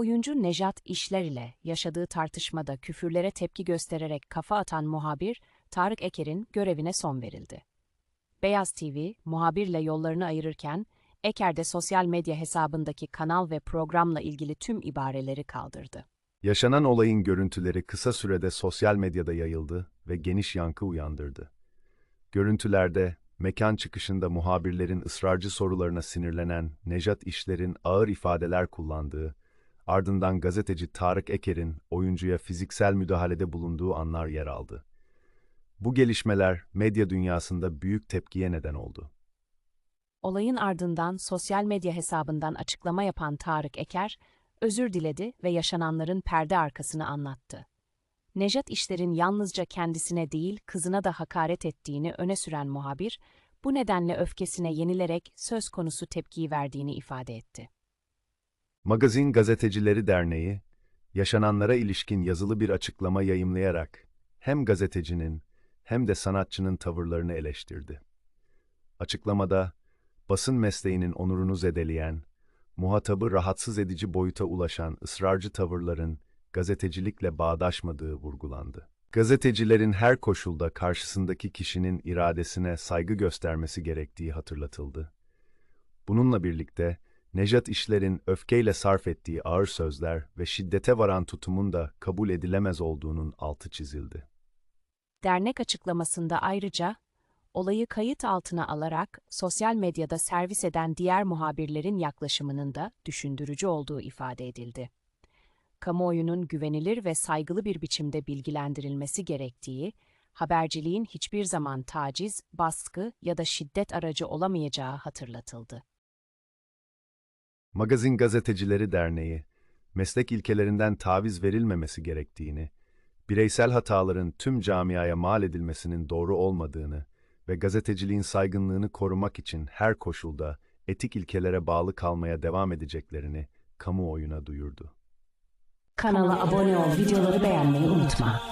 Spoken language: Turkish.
Oyuncu Nejat İşler ile yaşadığı tartışmada küfürlere tepki göstererek kafa atan muhabir Tarık Eker'in görevine son verildi. Beyaz TV, muhabirle yollarını ayırırken, Eker de sosyal medya hesabındaki kanal ve programla ilgili tüm ibareleri kaldırdı. Yaşanan olayın görüntüleri kısa sürede sosyal medyada yayıldı ve geniş yankı uyandırdı. Görüntülerde, mekan çıkışında muhabirlerin ısrarcı sorularına sinirlenen Nejat İşler'in ağır ifadeler kullandığı, ardından gazeteci Tarık Eker'in oyuncuya fiziksel müdahalede bulunduğu anlar yer aldı. Bu gelişmeler medya dünyasında büyük tepkiye neden oldu. Olayın ardından sosyal medya hesabından açıklama yapan Tarık Eker, özür diledi ve yaşananların perde arkasını anlattı. Nejat İşler'in yalnızca kendisine değil kızına da hakaret ettiğini öne süren muhabir, bu nedenle öfkesine yenilerek söz konusu tepkiyi verdiğini ifade etti. Magazin Gazetecileri Derneği, yaşananlara ilişkin yazılı bir açıklama yayımlayarak hem gazetecinin hem de sanatçının tavırlarını eleştirdi. Açıklamada, basın mesleğinin onurunu zedeleyen, muhatabı rahatsız edici boyuta ulaşan ısrarcı tavırların gazetecilikle bağdaşmadığı vurgulandı. Gazetecilerin her koşulda karşısındaki kişinin iradesine saygı göstermesi gerektiği hatırlatıldı. Bununla birlikte, Nejat İşler'in öfkeyle sarf ettiği ağır sözler ve şiddete varan tutumun da kabul edilemez olduğunun altı çizildi. Dernek açıklamasında ayrıca, olayı kayıt altına alarak sosyal medyada servis eden diğer muhabirlerin yaklaşımının da düşündürücü olduğu ifade edildi. Kamuoyunun güvenilir ve saygılı bir biçimde bilgilendirilmesi gerektiği, haberciliğin hiçbir zaman taciz, baskı ya da şiddet aracı olamayacağı hatırlatıldı. Magazin Gazetecileri Derneği, meslek ilkelerinden taviz verilmemesi gerektiğini, bireysel hataların tüm camiaya mal edilmesinin doğru olmadığını ve gazeteciliğin saygınlığını korumak için her koşulda etik ilkelere bağlı kalmaya devam edeceklerini kamuoyuna duyurdu. Kanala abone ol, videoları beğenmeyi unutma.